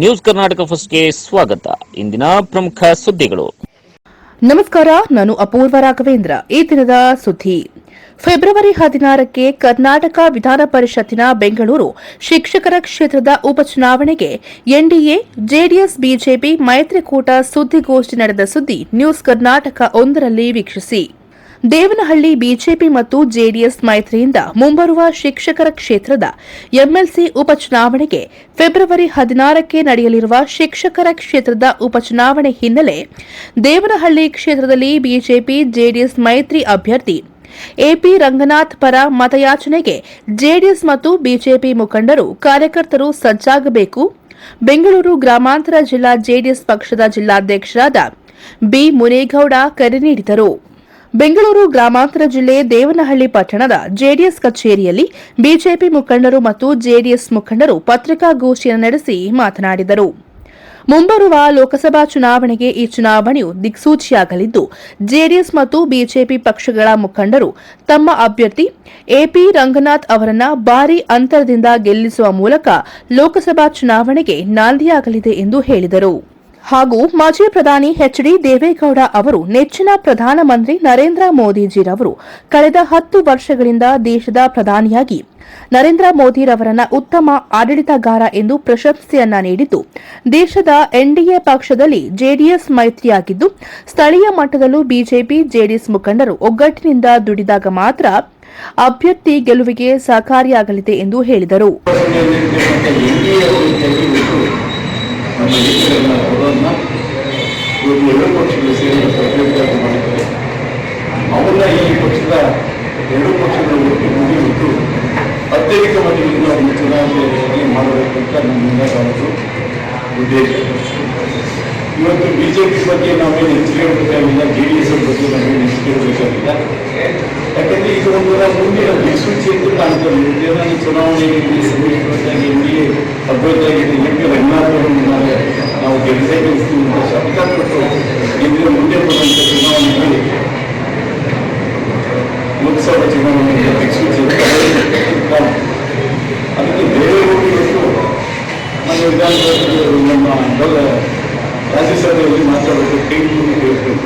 News Karnataka ಫಸ್ಟ್ಗೆ ಸ್ವಾಗತ. ಇಂದಿನ ಪ್ರಮುಖ ಸುದ್ದಿಗಳು. ನಮಸ್ಕಾರ, ನಾನು ಅಪೂರ್ವ ರಾಘವೇಂದ್ರ. ಈ ದಿನದ ಸುದ್ದಿ. ಫೆಬ್ರವರಿ ಹದಿನಾರಕ್ಕೆ ಕರ್ನಾಟಕ ವಿಧಾನ ಪರಿಷತ್ತಿನ ಬೆಂಗಳೂರು ಶಿಕ್ಷಕರ ಕ್ಷೇತ್ರದ ಉಪಚುನಾವಣೆಗೆ ಎನ್ಡಿಎ, ಜೆಡಿಎಸ್, ಬಿಜೆಪಿ ಮೈತ್ರಿಕೂಟ ಸುದ್ದಿಗೋಷ್ಠಿ ನಡೆದ ಸುದ್ದಿ ನ್ಯೂಸ್ ಕರ್ನಾಟಕ ಒಂದರಲ್ಲಿ ವೀಕ್ಷಿಸಿ. ದೇವನಹಳ್ಳಿ ಬಿಜೆಪಿ ಮತ್ತು ಜೆಡಿಎಸ್ ಮೈತ್ರಿಯಿಂದ ಮುಂಬರುವ ಶಿಕ್ಷಕರ ಕ್ಷೇತ್ರದ ಎಂಎಲ್ಸಿ ಉಪಚುನಾವಣೆಗೆ ಫೆಬ್ರವರಿ ಹದಿನಾರಕ್ಕೆ ನಡೆಯಲಿರುವ ಶಿಕ್ಷಕರ ಕ್ಷೇತ್ರದ ಉಪಚುನಾವಣೆ ಹಿನ್ನೆಲೆ ದೇವನಹಳ್ಳಿ ಕ್ಷೇತ್ರದಲ್ಲಿ ಬಿಜೆಪಿ ಜೆಡಿಎಸ್ ಮೈತ್ರಿ ಅಭ್ಯರ್ಥಿ ಎಪಿ ರಂಗನಾಥ್ ಪರ ಮತಯಾಚನೆಗೆ ಜೆಡಿಎಸ್ ಮತ್ತು ಬಿಜೆಪಿ ಮುಖಂಡರು ಕಾರ್ಯಕರ್ತರು ಸಜ್ಜಾಗಬೇಕು. ಬೆಂಗಳೂರು ಗ್ರಾಮಾಂತರ ಜಿಲ್ಲಾ ಜೆಡಿಎಸ್ ಪಕ್ಷದ ಜಿಲ್ಲಾಧ್ಯಕ್ಷರಾದ ಬಿ ಮುನೇಗೌಡ ಕರೆ ನೀಡಿದರು. ಬೆಂಗಳೂರು ಗ್ರಾಮಾಂತರ ಜಿಲ್ಲೆ ದೇವನಹಳ್ಳಿ ಪಟ್ಟಣದ ಜೆಡಿಎಸ್ ಕಚೇರಿಯಲ್ಲಿ ಬಿಜೆಪಿ ಮುಖಂಡರು ಮತ್ತು ಜೆಡಿಎಸ್ ಮುಖಂಡರು ಪತ್ರಿಕಾಗೋಷ್ಠಿಯನ್ನು ನಡೆಸಿ ಮಾತನಾಡಿದರು. ಮುಂಬರುವ ಲೋಕಸಭಾ ಚುನಾವಣೆಗೆ ಈ ಚುನಾವಣೆಯು ದಿಕ್ಸೂಚಿಯಾಗಲಿದ್ದು, ಜೆಡಿಎಸ್ ಮತ್ತು ಬಿಜೆಪಿ ಪಕ್ಷಗಳ ಮುಖಂಡರು ತಮ್ಮ ಅಭ್ಯರ್ಥಿ ಎಪಿ ರಂಗನಾಥ್ ಅವರನ್ನ ಭಾರೀ ಅಂತರದಿಂದ ಗೆಲ್ಲಿಸುವ ಮೂಲಕ ಲೋಕಸಭಾ ಚುನಾವಣೆಗೆ ನಾಂದಿಯಾಗಲಿದೆ ಎಂದು ಹೇಳಿದರು. ಹಾಗೂ ಮಾಜಿ ಪ್ರಧಾನಿ ಎಚ್ ಡಿ ದೇವೇಗೌಡ ಅವರು ನೆಚ್ಚಿನ ಪ್ರಧಾನಮಂತ್ರಿ ನರೇಂದ್ರ ಮೋದಿಜಿರವರು ಕಳೆದ ಹತ್ತು ವರ್ಷಗಳಿಂದ ದೇಶದ ಪ್ರಧಾನಿಯಾಗಿ. ನರೇಂದ್ರ ಮೋದಿರವರನ್ನ ಉತ್ತಮ ಆಡಳಿತಗಾರ ಎಂದು ಪ್ರಶಂಸೆಯನ್ನ ನೀಡಿದ್ದು, ದೇಶದ ಎನ್ಡಿಎ ಪಕ್ಷದಲ್ಲಿ ಜೆಡಿಎಸ್ ಮೈತ್ರಿಯಾಗಿದ್ದು, ಸ್ಥಳೀಯ ಮಟ್ಟದಲ್ಲೂ ಬಿಜೆಪಿ ಜೆಡಿಎಸ್ ಮುಖಂಡರು ಒಗ್ಗಟ್ಟಿನಿಂದ ದುಡಿದಾಗ ಮಾತ್ರ ಅಭ್ಯರ್ಥಿ ಗೆಲುವಿಗೆ ಸಹಕಾರಿಯಾಗಲಿದೆ ಎಂದು ಹೇಳಿದರು. ನಮ್ಮ ದೇಶಗಳ ಕೊಡೋದನ್ನ ಒಂದು ಎರಡು ಪಕ್ಷಗಳು ಸೇರಿ ಪ್ರತಿನಿಧಿಯಾಗಿ ಮಾಡಿದ್ದಾರೆ ಅವನ್ನ ಈ ಪಕ್ಷದ ಎರಡು ಪಕ್ಷಗಳ ಒಟ್ಟು ಮತ್ತು ಅತ್ಯಧಿಕ ಮಟ್ಟಿಗೆ ಒಂದು ಚುನಾವಣೆಯಲ್ಲಿ ಮಾಡಬೇಕಂತ ನಮ್ಮಿಂದ ಕಾಣೋದು ಉದ್ದೇಶ ಇವತ್ತು ಪಿ ಬಗ್ಗೆ ನಾವೇನು ಹೆಚ್ಚಿಗೆ ಬೇಕಾಗಿಲ್ಲ ಜೆ ಡಿ ಎಸ್ ಬಗ್ಗೆ ನಾವೇನು ಹೆಚ್ಚಿಗೆ ಬೇಕಾಗಿಲ್ಲ ಯಾಕಂದ್ರೆ ಈಗ ಒಂದು ಮುಂದಿನ ದಿಕ್ಸೂಚಿ ಅಂತ ಕಾಣ್ತಾರೆ ಮುಂದಿನ ಚುನಾವಣೆಯಲ್ಲಿ ಸಮಿತಿಯಾಗಿ ಎನ್ ಡಿ ಎ ಅಭ್ಯರ್ಥಿಯಾಗಿ ಎಂ ಪಿ ರಂಗನಾಥ್ ಅವರನ್ನು ನಾವು ನಾವು ಗೆಲ್ಲದೇ ಗೆಲ್ಲಿಸ್ತೀವಿ ಅಂತ ಶಬ್ದ ಕೊಟ್ಟು ಇಂದಿನ ಮುಂದೆ ಬರುವಂಥ ಚುನಾವಣೆಯಲ್ಲಿ ಲೋಕಸಭಾ ಚುನಾವಣೆಯ ದಿಕ್ಸೂಚಿ ಅಂತ ಕಾರಣ. ಅದಕ್ಕೆ ಬೇರೆ ಇವತ್ತು ನಮ್ಮ ವಿಧಾನಸಭೆಯಲ್ಲಿ ನಮ್ಮ ದೊಡ್ಡ ರಾಜ್ಯಸಭೆಯಲ್ಲಿ ಮಾತಾಡೋದು ಕೈ ಹೇಳ್ತೇವೆ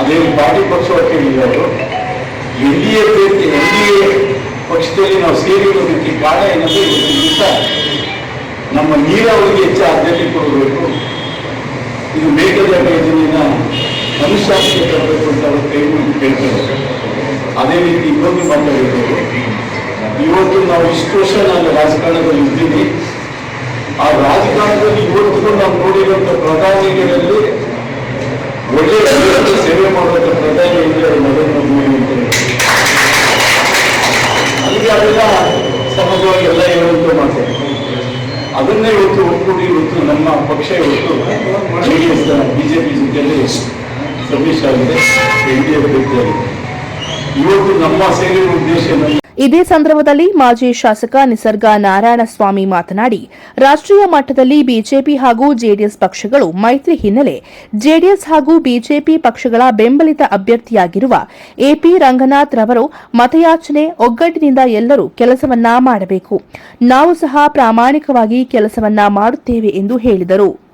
ಅದೇ ಪಾರ್ಟಿ ಪಕ್ಷವಾಗಿ ಹೇಳಿದರು N D A N D A ಪಕ್ಷದಲ್ಲಿ ನಾವು ಸೇರಿರೋದಕ್ಕೆ ಕಾರಣ ಏನಂದ್ರೆ ಇವತ್ತು ದಿವಸ ನಮ್ಮ ನೀರಾವರಿಗೆ ಹೆಚ್ಚು ಆದ್ಯತೆ ಕೊಡಬೇಕು. ಇದು ಮೇಘದಾಟ ಯೋಜನೆಯನ್ನ ಅನುಷ್ಠಾನಕ್ಕೆ ತರಬೇಕು ಅಂತ ಅವರು ಕೈಗೂ ಕೇಳ್ತಾರೆ. ಅದೇ ರೀತಿ ಇನ್ನೊಂದು ಮಾತಾಡಿದ್ದೇವೆ ಇವತ್ತು ನಾವು ಇಷ್ಟು ವರ್ಷ ನಾನು ರಾಜಕಾರಣದಲ್ಲಿ ಇದ್ದೀನಿ. ಆ ರಾಜಕಾರಣದಲ್ಲಿ ಇವತ್ತು ನಾವು ನೋಡಿರುವಂಥ ಪ್ರಧಾನಿಗಳಲ್ಲಿ ಒಳ್ಳೆಯ ಸೇವೆ ಮಾಡುವಂಥ ಪ್ರಧಾನಿ ಅಂದರೆ ಅವರು ನರೇಂದ್ರ ಮೋದಿ ಅಂತ ಅದೆಲ್ಲ ಸಹಜವಾಗಿ ಎಲ್ಲ ಹೇಳುವಂತ ಮಾತು. ಅದನ್ನೇ ಇವತ್ತು ಒಪ್ಪಿಕೊಂಡು ಇವತ್ತು ನಮ್ಮ ಪಕ್ಷ ಇವತ್ತು ಜೆ ಡಿ ಬಿಜೆಪಿ ಜೊತೆಯಲ್ಲಿ ಸಮಿಶ್ ಆಗಿದೆ, ಎನ್ ಡಿ ಎ ಇವತ್ತು ನಮ್ಮ ಸೇರಿರುವ ಉದ್ದೇಶ ಇದೇ ಸಂದರ್ಭದಲ್ಲಿ ಮಾಜಿ ಶಾಸಕ ನಿಸರ್ಗ ನಾರಾಯಣಸ್ವಾಮಿ ಮಾತನಾಡಿ, ರಾಷ್ಟ್ರೀಯ ಮಟ್ಟದಲ್ಲಿ ಬಿಜೆಪಿ ಹಾಗೂ ಜೆಡಿಎಸ್ ಪಕ್ಷಗಳು ಮೈತ್ರಿ ಹಿನ್ನೆಲೆ, ಜೆಡಿಎಸ್ ಹಾಗೂ ಬಿಜೆಪಿ ಪಕ್ಷಗಳ ಬೆಂಬಲಿತ ಅಭ್ಯರ್ಥಿಯಾಗಿರುವ ಎಪಿ ರಂಗನಾಥ್ ರವರು ಮತಯಾಚನೆ ಒಗ್ಗಟ್ಟಿನಿಂದ ಎಲ್ಲರೂ ಕೆಲಸವನ್ನ ಮಾಡಬೇಕು. ನಾವು ಸಹ ಪ್ರಾಮಾಣಿಕವಾಗಿ ಕೆಲಸವನ್ನ ಮಾಡುತ್ತೇವೆ ಎಂದು ಹೇಳಿದರು.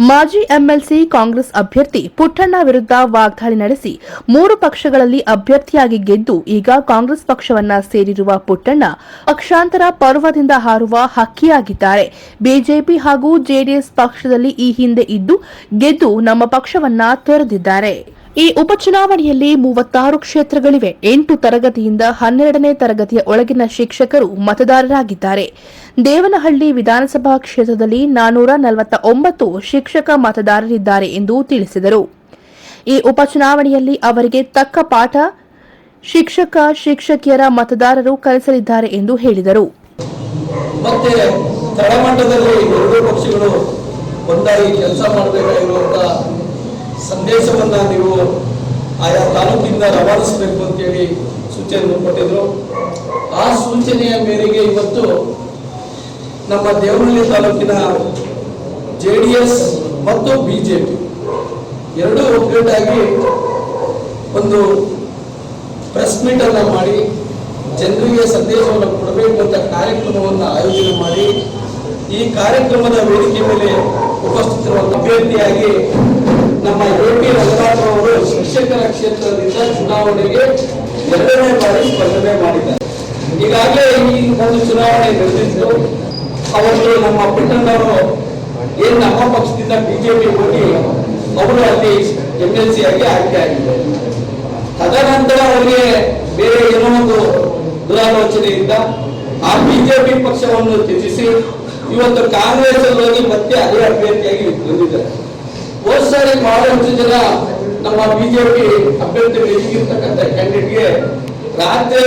ಮಾಜಿ ಎಂಎಲ್ಸಿ ಕಾಂಗ್ರೆಸ್ ಅಭ್ಯರ್ಥಿ ಪುಟ್ಟಣ್ಣ ವಿರುದ್ಧ ವಾಗ್ದಾಳಿ ನಡೆಸಿ ಮೂರು ಪಕ್ಷಗಳಲ್ಲಿ ಅಭ್ಯರ್ಥಿಯಾಗಿ ಗೆದ್ದು ಈಗ ಕಾಂಗ್ರೆಸ್ ಪಕ್ಷವನ್ನ ಸೇರಿರುವ ಪುಟ್ಟಣ್ಣ ಪಕ್ಷಾಂತರ ಪರ್ವದಿಂದ ಹಾರುವ ಹಕ್ಕಿಯಾಗಿದ್ದಾರೆ. ಬಿಜೆಪಿ ಹಾಗೂ ಜೆಡಿಎಸ್ ಪಕ್ಷದಲ್ಲಿ ಈ ಹಿಂದೆ ಇದ್ದು ಗೆದ್ದು ನಮ್ಮ ಪಕ್ಷವನ್ನ ತೊರೆದಿದ್ದಾರೆ. ಈ ಉಪಚುನಾವಣೆಯಲ್ಲಿ ಮೂವತ್ತಾರು ಕ್ಷೇತ್ರಗಳಿವೆ. ಎಂಟು ತರಗತಿಯಿಂದ ಹನ್ನೆರಡನೇ ತರಗತಿಯ ಒಳಗಿನ ಶಿಕ್ಷಕರು ಮತದಾರರಾಗಿದ್ದಾರೆ. ದೇವನಹಳ್ಳಿ ವಿಧಾನಸಭಾ ಕ್ಷೇತ್ರದಲ್ಲಿ ನಾನೂರ ನಲವತ್ತ ಒಂಬತ್ತು ಶಿಕ್ಷಕ ಮತದಾರರಿದ್ದಾರೆ ಎಂದು ತಿಳಿಸಿದರು. ಈ ಉಪಚುನಾವಣೆಯಲ್ಲಿ ಅವರಿಗೆ ತಕ್ಕ ಪಾಠ ಶಿಕ್ಷಕ, ಶಿಕ್ಷಕಿಯರ ಮತದಾರರು ಕಲಿಸಲಿದ್ದಾರೆ ಎಂದು ಹೇಳಿದರು. ಮತ್ತೆ ತಳಮಟ್ಟದಲ್ಲಿ ಎರಡೂ ಪಕ್ಷಗಳು ಒಂದಾಗಿ ಕೆಲಸ ಮಾಡಬೇಕಾಗಿರುವಂಥ ಸಂದೇಶವನ್ನ ನೀವು ಆಯಾ ತಾಲೂಕಿಂದ ರವಾನಿಸಬೇಕು ಅಂತೇಳಿ ಸೂಚನೆಯನ್ನು ಕೊಟ್ಟಿದ್ರು. ಆ ಸೂಚನೆಯ ಮೇರೆಗೆ ಇವತ್ತು ನಮ್ಮ ದೇವನಹಳ್ಳಿ ತಾಲೂಕಿನ ಜೆ ಡಿ ಎಸ್ ಮತ್ತು ಬಿ ಜೆ ಪಿ ಎರಡೂ ಒಗ್ಗಟ್ಟಾಗಿ ಒಂದು ಪ್ರೆಸ್ ಮೀಟ್ ಅನ್ನ ಮಾಡಿ, ಜನರಿಗೆ ಸಂದೇಶವನ್ನು ಕೊಡಬೇಕು ಅಂತ ಕಾರ್ಯಕ್ರಮವನ್ನು ಆಯೋಜನೆ ಮಾಡಿ, ಈ ಕಾರ್ಯಕ್ರಮದ ವೇದಿಕೆ ಮೇಲೆ ಉಪಸ್ಥಿತರುವಂತ ಅಭ್ಯರ್ಥಿಯಾಗಿ ನಮ್ಮ ಎ ಪಿ ಅವರು ಶಿಕ್ಷಕರ ಕ್ಷೇತ್ರದಿಂದ ಚುನಾವಣೆಗೆ ಎರಡನೇ ಬಾರಿ ಸ್ಪರ್ಧನೆ ಮಾಡಿದ್ದಾರೆ. ಈಗಾಗಲೇ ಈ ಒಂದು ಚುನಾವಣೆ ನಡೆದಿದ್ದು ಅವತ್ತು ನಮ್ಮ ಪುಟ್ಟಣ್ಣವರು ಏನ್ ನಮ್ಮ ಪಕ್ಷದಿಂದ ಬಿಜೆಪಿ ಹೋಗಿ ಅವರು ಅಲ್ಲಿ ಎಂ ಎಲ್ ಸಿ ಆಗಿ ಆಯ್ಕೆ ಆಗಿದ್ದಾರೆ ತದನಂತರ ಅವರಿಗೆ ಬೇರೆ ಏನೋ ಒಂದು ದುರಾಲೋಚನೆಯಿಂದ ಆ ಬಿಜೆಪಿ ಪಕ್ಷವನ್ನು ತ್ಯಜಿಸಿ ಇವತ್ತು ಕಾಂಗ್ರೆಸ್ ಅಲ್ಲಿ ಹೋಗಿ ಮತ್ತೆ ಅದೇ ಅಭ್ಯರ್ಥಿಯಾಗಿ ಬಂದಿದ್ದಾರೆ. ಸಾರಿ ಬಹಳಷ್ಟು ಜನ ನಮ್ಮ ಬಿಜೆಪಿ ಅಭ್ಯರ್ಥಿಗಳು ಈಗಿರ್ತಕ್ಕಂಥ ಕ್ಯಾಂಡಿಡೇಟ್ಗೆ ರಾತ್ರಿ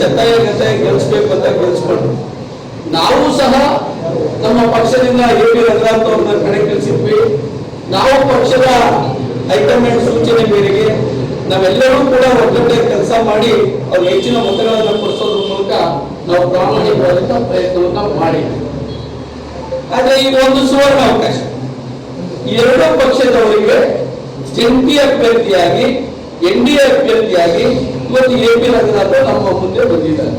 ಶತಾಯ ಗತಾಯ ಗೆಲ್ಲಿಸ್ಬೇಕು ಅಂತ ಗೆಲ್ಲಿಸ್ಕೊಂಡು ನಾವು ಸಹ ನಮ್ಮ ಪಕ್ಷದಿಂದ ಎ ಪಿ ರಂಗನಾಥ್ ಅವ್ರನ್ನ ಕಣಕ್ಕಿಳಿಸಿದ್ವಿ ನಾವು ಪಕ್ಷದ ಹೈಕಮಾಂಡ್ ಸೂಚನೆ ಮೇರೆಗೆ ನಾವೆಲ್ಲರೂ ಕೂಡ ಒಗ್ಗಟ್ಟೆ ಕೆಲಸ ಮಾಡಿ ಅವ್ರಿಗೆ ಹೆಚ್ಚಿನ ಮತಗಳನ್ನು ಕೊಡಿಸೋದ್ರ ಮೂಲಕ ನಾವು ಪ್ರಾಮಾಣಿಕವಾದಂತಹ ಪ್ರಯತ್ನವನ್ನ ಮಾಡಿದ್ವಿ. ಆದ್ರೆ ಈಗ ಒಂದು ಸುವರ್ಣ ಅವಕಾಶ. ಎರಡು ಪಕ್ಷದವರಿಗೆ ಜಂಟಿ ಅಭ್ಯರ್ಥಿಯಾಗಿ, ಎನ್ ಡಿ ಎ ಅಭ್ಯರ್ಥಿಯಾಗಿ ಇವತ್ತು ಎ ಪಿ ರಂಗನಾಥ ನಮ್ಮ ಮುಂದೆ ಬಂದಿದ್ದಾರೆ.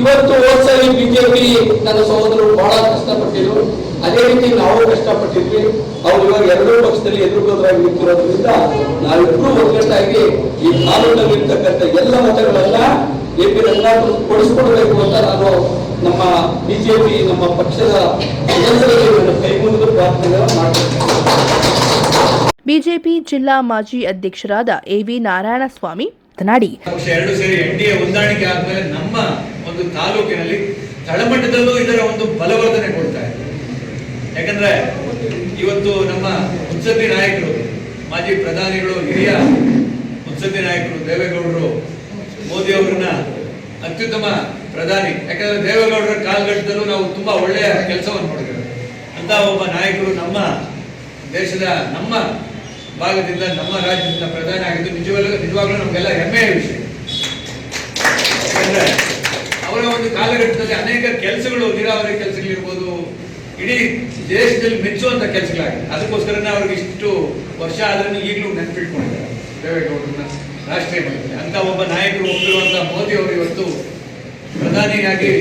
ಇವತ್ತು ಹೋದ್ ಬಿಜೆಪಿ ನನ್ನ ಸಹೋದರರು ಬಹಳ ಕಷ್ಟಪಟ್ಟಿದ್ರು. ಅದೇ ರೀತಿ ನಾವು ಕಷ್ಟಪಟ್ಟಿದ್ವಿ. ಅವ್ರು ಇವಾಗ ಎರಡೂ ಪಕ್ಷದಲ್ಲಿ ಎದುರುಗೋದ್ರಾಗಿ ನಿಂತಿರೋದ್ರಿಂದ ನಾವಿಬ್ರು ಒಗ್ಗಟ್ಟಾಗಿ ಈ ಕಾಲದಲ್ಲಿ ಇರ್ತಕ್ಕಂಥ ಎಲ್ಲ ಮತಗಳನ್ನ ಎ ಪಿ ರಂಗನಾಥ್ ಕೊಡಿಸ್ಕೊಡ್ಬೇಕು ಅಂತ ನಾನು ನಮ್ಮ ಬಿಜೆಪಿ, ನಮ್ಮ ಪಕ್ಷದ ಸದಸ್ಯರಲ್ಲಿ ಕೈ ಮುಗಿದು ಪ್ರಾರ್ಥನೆ ಮಾಡ್ತೀನಿ ಬಿಜೆಪಿ ಜಿಲ್ಲಾ ಮಾಜಿ ಅಧ್ಯಕ್ಷರಾದ ಎ ಎವಿ ನಾರಾಯಣಸ್ವಾಮಿ ಮಾತನಾಡಿ. ಎರಡು ಸೇರಿ ಎನ್ಡಿಎ ಹೊಂದಾಣಿಕೆ ಆದ್ಮೇಲೆ ನಮ್ಮ ಒಂದು ತಾಲೂಕಿನಲ್ಲಿ ತಳಮಟ್ಟದಲ್ಲೂ ಇದರ ಒಂದು ಬಲವರ್ಧನೆ ಕೊಡ್ತಾ ಇದೆ. ಯಾಕಂದ್ರೆ ಇವತ್ತು ನಮ್ಮ ಮುತ್ಸದ್ದಿ ನಾಯಕರು, ಮಾಜಿ ಪ್ರಧಾನಿಗಳು, ಹಿರಿಯ ಮುತ್ಸದ್ದಿ ನಾಯಕರು ದೇವೇಗೌಡರು, ಮೋದಿ ಅವರನ್ನ ಅತ್ಯುತ್ತಮ ಪ್ರಧಾನಿ, ಯಾಕಂದ್ರೆ ದೇವೇಗೌಡರ ಕಾಲಘಟ್ಟದಲ್ಲೂ ನಾವು ತುಂಬಾ ಒಳ್ಳೆಯ ಕೆಲಸವನ್ನು ಮಾಡಿದ್ದೇವೆ. ಅಂತ ಒಬ್ಬ ನಾಯಕರು ನಮ್ಮ ದೇಶದ ನಮ್ಮ ಭಾಗದಿಂದ ನಮ್ಮ ರಾಜ್ಯದಿಂದ ಪ್ರಧಾನಿ ಆಗಿದ್ದು ನಿಜವಾಗ್ಲೂ ನಿಜವಾಗ್ಲೂ ನಮಗೆಲ್ಲ ಹೆಮ್ಮೆಯ ವಿಷಯ. ಅವರ ಒಂದು ಕಾಲಘಟ್ಟದಲ್ಲಿ ಅನೇಕ ಕೆಲಸಗಳು, ನೀರಾವರಿ ಕೆಲಸಗಳಿರ್ಬೋದು ಇಡೀ ದೇಶದಲ್ಲಿ ಮೆಚ್ಚುವಂತ ಕೆಲಸಗಳಾಗಿದೆ ಅದಕ್ಕೋಸ್ಕರನೇ ಅವ್ರಿಗೆ ಇಷ್ಟು ವರ್ಷ ಆದ್ರೂ ಈಗಲೂ ನೆನಪಿಟ್ಕೊಂಡಿದ್ದಾರೆ. ದೇವೇಗೌಡರನ್ನ ರಾಷ್ಟ್ರೀಯ ಮಟ್ಟದಲ್ಲಿ ಅಂತ ಒಬ್ಬ ನಾಯಕರು ಒಪ್ಪಿರುವಂತ ಮೋದಿ ಅವರು ಇವತ್ತು ಪ್ರಧಾನಿಯಾಗಿ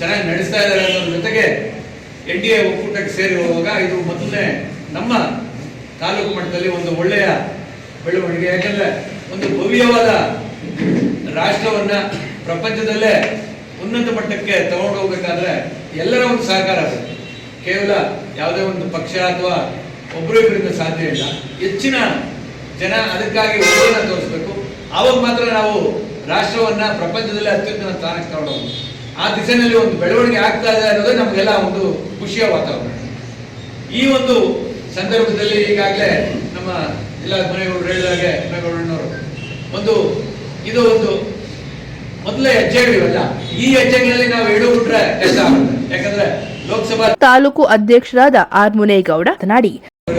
ಚೆನ್ನಾಗಿ ನಡೆಸ್ತಾ ಇದ್ದಾರೆ ಅನ್ನೋದ್ರ ಜೊತೆಗೆ ಎನ್ ಡಿ ಎ ಒಕ್ಕೂಟಕ್ಕೆ ಸೇರಿ ಹೋಗುವಾಗ ಇದು ಮೊದಲನೇ ನಮ್ಮ ತಾಲೂಕು ಮಟ್ಟದಲ್ಲಿ ಒಂದು ಒಳ್ಳೆಯ ಬೆಳವಣಿಗೆ. ಯಾಕಂದ್ರೆ ಒಂದು ಭವ್ಯವಾದ ರಾಷ್ಟ್ರವನ್ನ ಪ್ರಪಂಚದಲ್ಲೇ ಉನ್ನತ ಮಟ್ಟಕ್ಕೆ ತಗೊಂಡು ಹೋಗ್ಬೇಕಾದ್ರೆ ಎಲ್ಲರ ಒಂದು ಸಹಕಾರ ಬೇಕು ಕೇವಲ ಯಾವುದೇ ಒಂದು ಪಕ್ಷ ಅಥವಾ ಒಬ್ಬರು ಇಬ್ಬರಿಂದ ಸಾಧ್ಯ ಇಲ್ಲ. ಹೆಚ್ಚಿನ ಜನ ಅದಕ್ಕಾಗಿ ಒಲವನ್ನು ತೋರಿಸ್ಬೇಕು. ಆವಾಗ ಮಾತ್ರ ನಾವು ರಾಷ್ಟ್ರವನ್ನ ಪ್ರಪಂಚದಲ್ಲೇ ಅತ್ಯುತ್ತಮ ಸ್ಥಾನಕ್ಕೆ ತಗೊಂಡು. ಆ ದಿಸೆಯಲ್ಲಿ ಒಂದು ಬೆಳವಣಿಗೆ ಆಗ್ತಾ ಇದೆ ಅನ್ನೋದೇ ನಮಗೆಲ್ಲ ಒಂದು ಖುಷಿಯ ವಾತಾವರಣ. ಈ ಒಂದು ಸಂದರ್ಭದಲ್ಲಿ ಈಗಾಗಲೇ ನಮ್ಮ ಎಲ್ಲ ಮನೆಗಳು ಹೇಳಿದಾಗೆ ಮನೆಗೌಡಣ್ಣವರು ಒಂದು ಇದು ಒಂದು ಮೊದಲೇ ಹೆಜ್ಜೆಗಳಿವಲ್ಲ ಈ ಹೆಜ್ಜೆಗಳಲ್ಲಿ ನಾವು ಇಡು ಬಿಟ್ರೆ ಕೆಲಸ ಆಗುತ್ತೆ? ಯಾಕಂದ್ರೆ ಲೋಕಸಭಾ ತಾಲೂಕು ಅಧ್ಯಕ್ಷರಾದ ಆರ್ ಮುನೇಗೌಡ ಮಾತನಾಡಿ.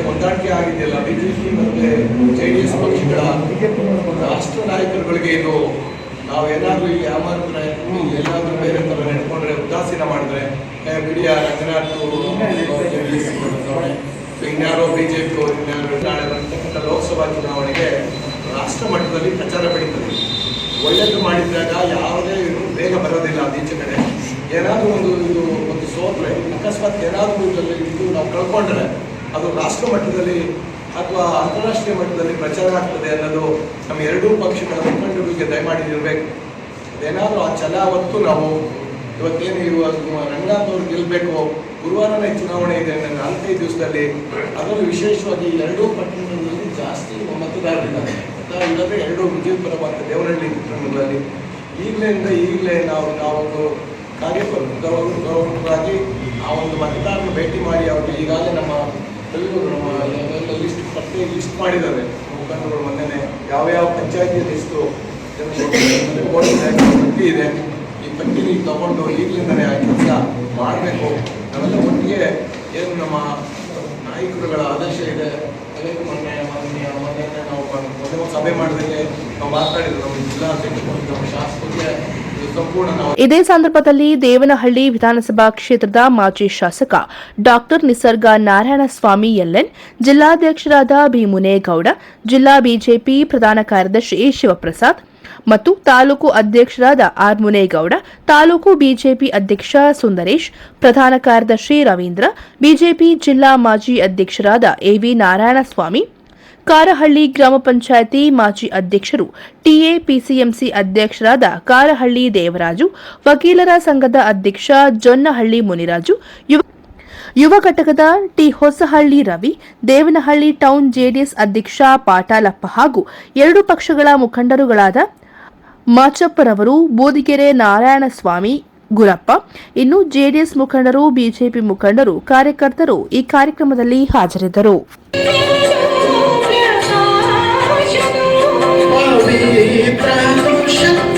ಹೊಂದಾಣಿಕೆ ಆಗಿದೆಯಲ್ಲ ಬಿಜೆಪಿ ಮತ್ತೆ ಜೆಡಿಎಸ್ ಪಕ್ಷಗಳ ರಾಷ್ಟ್ರ ನಾಯಕರುಗಳಿಗೆ ಇದು ನಾವು ಏನಾದ್ರೂ ಈ ಯಾಮಾರು ನಾಯಕರು ಎಲ್ಲಾದ್ರೂ ಬೇರೆ ತರ ನಡ್ಕೊಂಡ್ರೆ ಉದಾಸೀನ ಮಾಡಿದ್ರೆ ಬಿಡಿಯ ರಂಗನಾಥ್ ಜೆಡಿಎಸ್ ಇನ್ಯಾರೋ ಬಿಜೆಪಿ ಅವರು ಇನ್ಯಾರೋ ನಾಳೆ ಬರ್ತಕ್ಕಂಥ ಲೋಕಸಭಾ ಚುನಾವಣೆಗೆ ರಾಷ್ಟ್ರ ಮಟ್ಟದಲ್ಲಿ ಪ್ರಚಾರ ಪಡೀತದೆ ಒಳ್ಳೆಯದು ಮಾಡಿದಾಗ ಯಾವುದೇ ಇದು ಬೇಗ ಬರೋದಿಲ್ಲ ಈಚೆ ಕಡೆ. ಏನಾದರೂ ಒಂದು ಇದು ಒಂದು ಸೋತ್ರೆ, ಅಕಸ್ಮಾತ್ ಏನಾದರೂ ಇದರಲ್ಲಿ ಇದು ನಾವು ಕಳ್ಕೊಂಡ್ರೆ ಅದು ರಾಷ್ಟ್ರ ಮಟ್ಟದಲ್ಲಿ ಅಥವಾ ಅಂತಾರಾಷ್ಟ್ರೀಯ ಮಟ್ಟದಲ್ಲಿ ಪ್ರಚಾರ ಆಗ್ತದೆ ಅನ್ನೋದು ನಮ್ಮ ಎರಡೂ ಪಕ್ಷಗಳ ಮುಖಂಡರಿಗೆ ದಯಮಾಡಿ ಇರಬೇಕು ಅದೇನಾದರೂ ಆ ಛಲ ಹೊತ್ತು ನಾವು ಇವತ್ತೇನು ಇವಾಗ ರಂಗನಾಥ್ ಅವ್ರು ಗೆಲ್ಲಬೇಕು ಗುರುವಾರನೇ ಚುನಾವಣೆ ಇದೆ ನಾಲ್ಕೈದು ದಿವಸದಲ್ಲಿ ಅದರಲ್ಲಿ ವಿಶೇಷವಾಗಿ ಎರಡೂ ಪಟ್ಟಣಗಳಲ್ಲಿ ಜಾಸ್ತಿ ಮತದಾರರಿದ್ದಾರೆ ಇಲ್ಲದೆ ಎರಡೂ ಎರಡು ವಿಜಯಪುರ ಮತ್ತು ದೇವನಹಳ್ಳಿ ಪಟ್ಟಣಗಳಲ್ಲಿ ಈಗಲಿಂದ ಈಗಲೇ ನಾವು, ನಾವೊಂದು ಕಾರ್ಯಕರ್ತರಾಗಿ ಆ ಒಂದು ಮತದಾರನ ಭೇಟಿ ಮಾಡಿ ಅವರು ಈಗಾಗಲೇ ನಮ್ಮ ನಮ್ಮ ಲಿಸ್ಟ್ ಪಟ್ಟಿ ಲಿಸ್ಟ್ ಮಾಡಿದ್ದಾರೆ. ಮುಖಂಡರು ಮೊನ್ನೆ ಯಾವ ಯಾವ ಪಂಚಾಯತಿ ಲಿಸ್ಟು ಪಟ್ಟಿ ಇದೆ, ಈ ಪಟ್ಟಿ ತಗೊಂಡು ಈಗಲಿಂದನೇ ಆ ಕೆಲಸ ಮಾಡಬೇಕು. ನಾವೆಲ್ಲ ಒಟ್ಟಿಗೆ ಏನು ನಮ್ಮ ನಾಯಕರುಗಳ ಆದೇಶ ಇದೆ? ಅದಕ್ಕೆ ಮೊನ್ನೆ ಮೊನ್ನೆ ಮೊನ್ನೆ ನಾವು ಮೊನ್ನೆ ಸಭೆ ಮಾಡಿದಂಗೆ ನಾವು ಮಾತಾಡಿದ್ರು ನಮ್ಮ ಜಿಲ್ಲಾ ಅಧ್ಯಕ್ಷರು ನಮ್ಮ ಶಾಸಕರಿಗೆ. ಇದು ಸಂದರ್ಭದಲ್ಲಿ ದೇವನಹಳ್ಳಿ ವಿಧಾನಸಭಾ ಕ್ಷೇತ್ರದ ಮಾಜಿ ಶಾಸಕ doctor Nisarga Narayanaswamy L N ಜಿಲ್ಲಾಧ್ಯಕ್ಷರಾದ B Munegowda, ಜಿಲ್ಲಾ ಬಿಜೆಪಿ ಪ್ರಧಾನ ಕಾರ್ಯದರ್ಶಿ ಶಿವಪ್ರಸಾದ್ ಮತ್ತು ತಾಲೂಕು ಅಧ್ಯಕ್ಷರಾದ ಆರ್ ಮುನೇಗೌಡ, ತಾಲೂಕು ಬಿಜೆಪಿ ಅಧ್ಯಕ್ಷ ಸುಂದರೇಶ್, ಪ್ರಧಾನ ಕಾರ್ಯದರ್ಶಿ ರವೀಂದ್ರ, ಬಿಜೆಪಿ ಜಿಲ್ಲಾ ಮಾಜಿ ಅಧ್ಯಕ್ಷರಾದ ಎವಿ ನಾರಾಯಣಸ್ವಾಮಿ ಕಾರಹಳ್ಳಿ ಗ್ರಾಮ ಪಂಚಾಯಿತಿ ಮಾಜಿ ಅಧ್ಯಕ್ಷರು ಟಿಎಪಿಸಿಎಂಸಿ ಅಧ್ಯಕ್ಷರಾದ ಕಾರಹಳ್ಳಿ ದೇವರಾಜು, ವಕೀಲರ ಸಂಘದ ಅಧ್ಯಕ್ಷ ಜೊನ್ನಹಳ್ಳಿ ಮುನಿರಾಜು ಯುವ ಘಟಕದ T Hosahalli Ravi, Devanahalli town JDS ಅಧ್ಯಕ್ಷ ಪಾಟಾಲಪ್ಪ ಹಾಗೂ ಎರಡು ಪಕ್ಷಗಳ ಮುಖಂಡರುಗಳಾದ ಮಾಚಪ್ಪರವರು, ಬೂದಿಗೆರೆ ನಾರಾಯಣಸ್ವಾಮಿ ಗುರಪ್ಪ, ಇನ್ನು ಜೆಡಿಎಸ್ ಮುಖಂಡರು, ಬಿಜೆಪಿ ಮುಖಂಡರು, ಕಾರ್ಯಕರ್ತರು ಈ ಕಾರ್ಯಕ್ರಮದಲ್ಲಿ ಹಾಜರಿದ್ದರು. Revolution